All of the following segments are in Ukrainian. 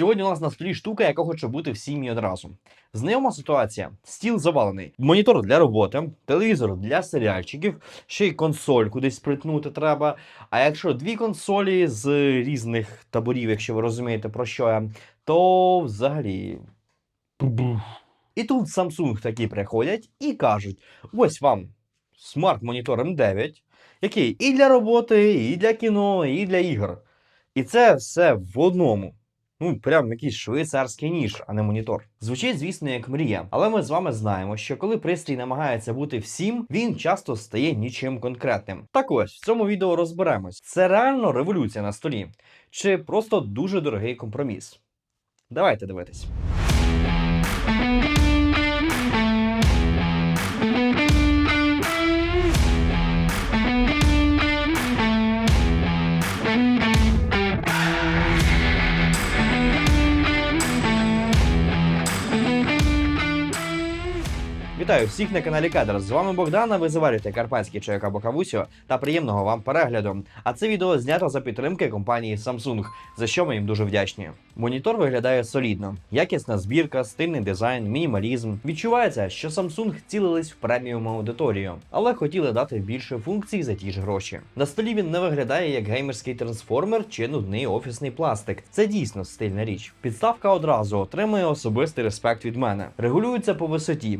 Сьогодні у нас на столі штука, яка хоче бути в сім'ї одразу. Знайома ситуація: стіл завалений, монітор для роботи, телевізор для серіальчиків, ще й консоль кудись притнути треба. А якщо дві консолі з різних таборів, якщо ви розумієте про що я, то взагалі. І тут Samsung такі приходять і кажуть: ось вам смарт-монітор М9, який і для роботи, і для кіно, і для ігор. І це все в одному. Ну, прям якийсь швейцарський ніж, а не монітор. Звучить, звісно, як мрія, але ми з вами знаємо, що коли пристрій намагається бути всім, він часто стає нічим конкретним. Так ось в цьому відео розберемось: це реально революція на столі, чи просто дуже дорогий компроміс. Давайте дивитись. Вітаю всіх на каналі Кадр. З вами Богдана. Ви заварюєте карпатський чайок або кавусю та приємного вам перегляду. А це відео знято за підтримки компанії Samsung, за що ми їм дуже вдячні. Монітор виглядає солідно, якісна збірка, стильний дизайн, мінімалізм. Відчувається, що Samsung цілились в преміум аудиторію, але хотіли дати більше функцій за ті ж гроші. На столі він не виглядає як геймерський трансформер чи нудний офісний пластик. Це дійсно стильна річ. Підставка одразу отримує особистий респект від мене. Регулюється по висоті,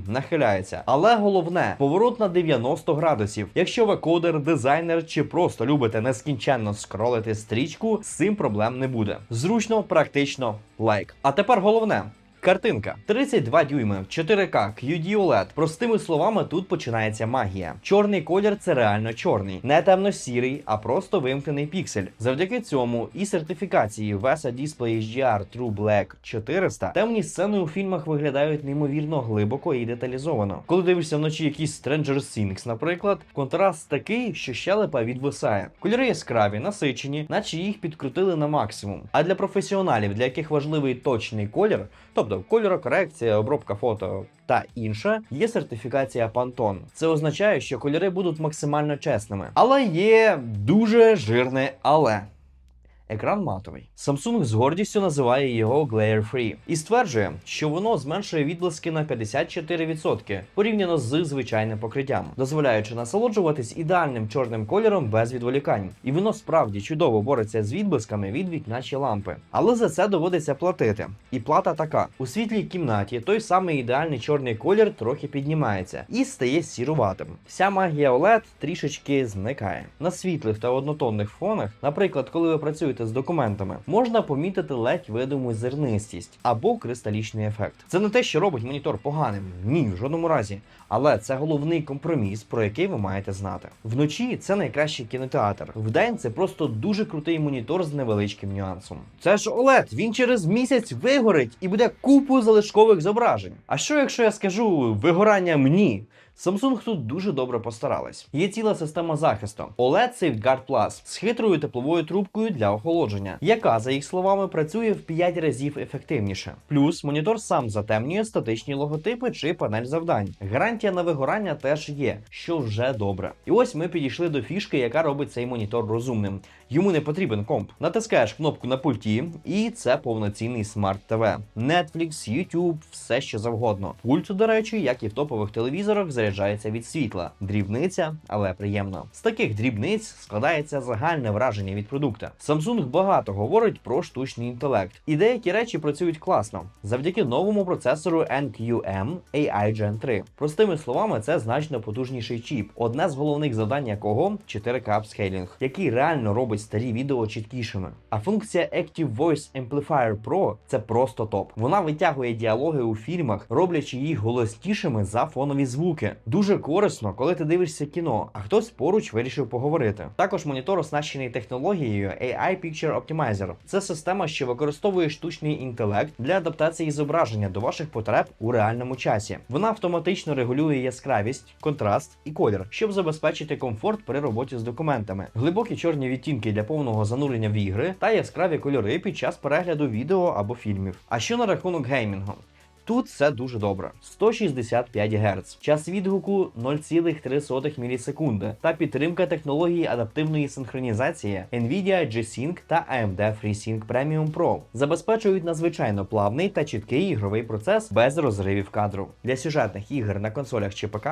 нахиляється. Але головне поворот на 90 градусів. Якщо ви кодер, дизайнер чи просто любите нескінченно скролити стрічку, з цим проблем не буде. Зручно, практично, лайк. А тепер головне. Картинка 32 дюйми, 4К, QD OLED. Простими словами, тут починається магія. Чорний колір це реально чорний, не темно-сірий, а просто вимкнений піксель. Завдяки цьому і сертифікації VESA Display HDR True Black 400 темні сцени у фільмах виглядають неймовірно глибоко і деталізовано. Коли дивишся вночі якийсь Stranger Things, наприклад, контраст такий, що щелепа відвисає. Кольори яскраві, насичені, наче їх підкрутили на максимум. А для професіоналів, для яких важливий точний колір, тобто кольорокорекція, обробка фото та інше, є сертифікація Pantone. Це означає, що кольори будуть максимально чесними. Але є дуже жирне але. Екран матовий. Samsung з гордістю називає його Glare Free і стверджує, що воно зменшує відблиски на 54% порівняно з звичайним покриттям, дозволяючи насолоджуватись ідеальним чорним кольором без відволікань. І воно справді чудово бореться з відблисками від вікна лампи. Але за це доводиться платити. І плата така: у світлій кімнаті той самий ідеальний чорний колір трохи піднімається і стає сіруватим. Вся магія OLED трішечки зникає. На світлих та однотонних фонах, наприклад, коли ви працюєте з документами, можна помітити ледь видиму зернистість або кристалічний ефект. Це не те, що робить монітор поганим, ні, в жодному разі. Але це головний компроміс, про який ви маєте знати. Вночі це найкращий кінотеатр. Вдень це просто дуже крутий монітор з невеличким нюансом. Це ж OLED, він через місяць вигорить і буде купу залишкових зображень. А що якщо я скажу вигорання мені? Samsung тут дуже добре постарались. Є ціла система захисту OLED Safeguard Plus з хитрою тепловою трубкою для охолодження, яка, за їх словами, працює в 5 разів ефективніше. Плюс монітор сам затемнює статичні логотипи чи панель завдань. Гарантія на вигорання теж є, що вже добре. І ось ми підійшли до фішки, яка робить цей монітор розумним. Йому не потрібен комп. Натискаєш кнопку на пульті, і це повноцінний смарт ТВ. Netflix, YouTube, все що завгодно. Пульт, до речі, як і в топових телевізорах, заряджається від світла. Дрібниця, але приємно. З таких дрібниць складається загальне враження від продукта. Samsung багато говорить про штучний інтелект, і деякі речі працюють класно завдяки новому процесору NQM AI Gen 3. Простими словами, це значно потужніший чіп. Одне з головних завдань якого 4K Upscaling, який реально робить старі відео чіткішими. А функція Active Voice Amplifier Pro це просто топ. Вона витягує діалоги у фільмах, роблячи їх голоснішими за фонові звуки. Дуже корисно, коли ти дивишся кіно, а хтось поруч вирішив поговорити. Також монітор оснащений технологією AI Picture Optimizer. Це система, що використовує штучний інтелект для адаптації зображення до ваших потреб у реальному часі. Вона автоматично регулює яскравість, контраст і колір, щоб забезпечити комфорт при роботі з документами, глибокі чорні відтінки для повного занурення в ігри та яскраві кольори під час перегляду відео або фільмів. А що на рахунок геймінгу? Тут все дуже добре: 165 Гц, час відгуку 0,3 мілісекунди та підтримка технології адаптивної синхронізації Nvidia G-Sync та AMD FreeSync Premium Pro забезпечують надзвичайно плавний та чіткий ігровий процес без розривів кадру. Для сюжетних ігор на консолях чи ПК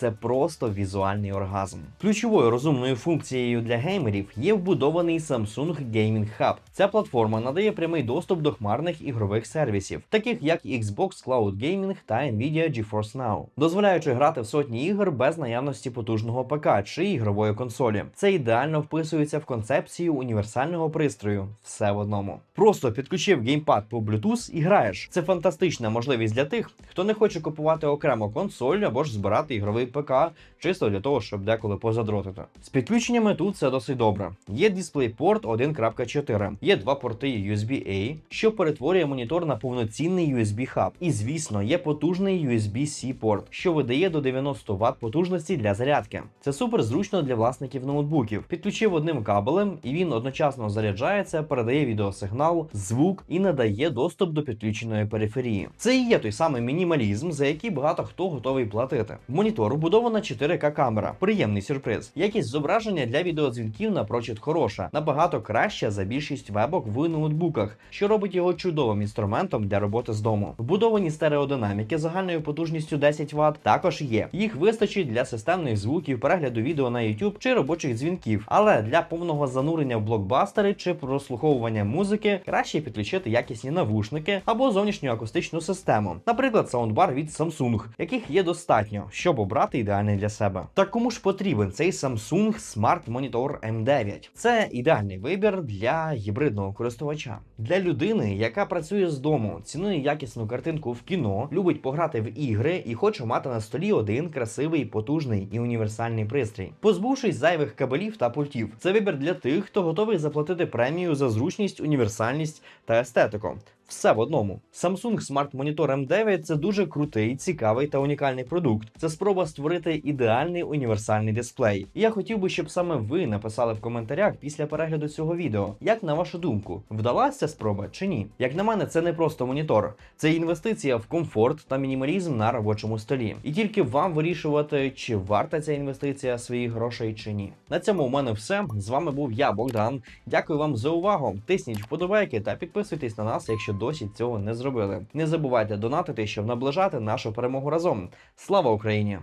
це просто візуальний оргазм. Ключовою розумною функцією для геймерів є вбудований Samsung Gaming Hub. Ця платформа надає прямий доступ до хмарних ігрових сервісів, таких як Xbox Cloud Gaming та Nvidia GeForce Now, дозволяючи грати в сотні ігор без наявності потужного ПК чи ігрової консолі. Це ідеально вписується в концепцію універсального пристрою. Все в одному. Просто підключив геймпад по Bluetooth і граєш. Це фантастична можливість для тих, хто не хоче купувати окремо консоль або ж збирати ігровий ПК, чисто для того, щоб деколи позадротити. З підключеннями тут все досить добре. Є DisplayPort 1.4, є два порти USB-A, що перетворює монітор на повноцінний USB хаб. І звісно, є потужний USB-C порт, що видає до 90 Вт потужності для зарядки. Це супер зручно для власників ноутбуків. Підключив одним кабелем, і він одночасно заряджається, передає відеосигнал, звук і надає доступ до підключеної периферії. Це і є той самий мінімалізм, за який багато хто готовий платити. В монітор вбудована 4К камера. Приємний сюрприз. Якість зображення для відеодзвінків напрочуд хороша, набагато краща за більшість вебок в ноутбуках, що робить його чудовим інструментом для роботи з дому. Вбудовані стереодинаміки загальною потужністю 10 Вт також є. Їх вистачить для системних звуків, перегляду відео на YouTube чи робочих дзвінків. Але для повного занурення в блокбастери чи прослуховування музики краще підключити якісні навушники або зовнішню акустичну систему, наприклад, саундбар від Samsung, яких є достатньо, щоб обрати ідеальний для себе. Так кому ж потрібен цей Samsung Smart Monitor M9? Це ідеальний вибір для гібридного користувача, для людини, яка працює з дому, цінує якісну картинку в кіно, любить пограти в ігри і хоче мати на столі один красивий, потужний і універсальний пристрій, позбувшись зайвих кабелів та пультів. Це вибір для тих, хто готовий заплатити премію за зручність, універсальність та естетику. Все в одному. Samsung Smart Monitor M9 це дуже крутий, цікавий та унікальний продукт. Це спроба створити ідеальний універсальний дисплей. І я хотів би, щоб саме ви написали в коментарях після перегляду цього відео, як на вашу думку, вдалася спроба чи ні? Як на мене, це не просто монітор, це інвестиція в комфорт та мінімалізм на робочому столі. І тільки вам вирішувати, чи варта ця інвестиція своїх грошей чи ні. На цьому у мене все. З вами був я, Богдан. Дякую вам за увагу. Тисніть вподобайки та підписуйтесь на нас, якщо досі цього не зробили. Не забувайте донатити, щоб наближати нашу перемогу разом. Слава Україні!